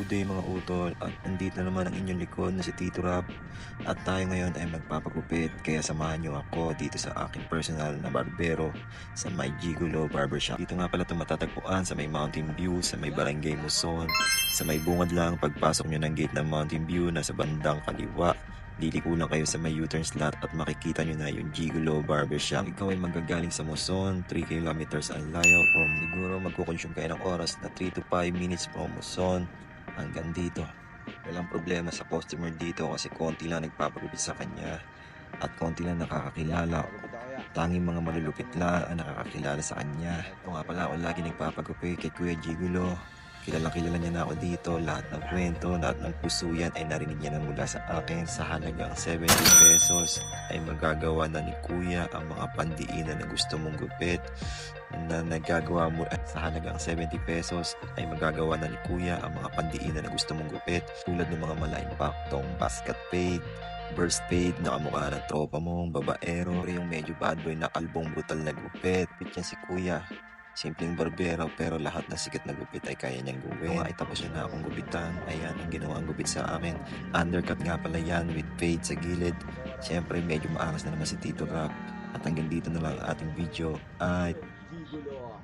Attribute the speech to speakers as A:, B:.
A: Good day mga utol at andito naman ang inyong likod na si Tito Rap at tayo ngayon ay magpapagupit kaya samahan nyo ako dito sa aking personal na barbero sa may Gigolo Barbershop. Dito nga pala ito matatagpuan sa may Mountain View, sa may Barangay Muson, sa may bungad lang pagpasok nyo ng gate ng Mountain View na sa bandang kaliwa. Liliko lang kayo sa may U-turn slot at makikita nyo na yung Gigolo Barbershop. Ikaw ay magagaling sa Muson, 3 kilometers ang layo from siguro magkukonsume kayo ng oras na 3 to 5 minutes from Muson hanggang dito. Walang problema sa customer dito kasi konti lang nagpapagupit sa kanya at konti lang nakakakilala. Tanging mga malulupit lang ang nakakakilala sa kanya. Ito nga pala ako lagi nagpapagupit kay Kuya Gigulo. Kilalang kilala niya na ako dito. Lahat ng kwento, lahat ng puso yan ay narinig niya na mula sa akin. Sa halagang 70 pesos ay magagawa na ni Kuya ang mga pandiinan na gusto mong gupit na nagagawa mo at sa halagang 70 pesos ay magagawa na ni Kuya ang mga pandiinan na gusto mong gupit tulad ng mga malaimpaktong basket fade, burst fade na kamukha ng tropa mong babaero, yung medyo bad boy na kalbong brutal na gupit. Yan si Kuya. Simpleng barbero pero lahat na sikat na gupit ay kaya niyang gawin. Kung ay tapos niya na akong gupitan, ayan ang ginawa ang gupit sa amin. Undercut nga pala yan with fade sa gilid. Siyempre medyo maangas na naman si Tito Rap. At hanggang dito na lang ang ating video. Ay,
B: Gigulo.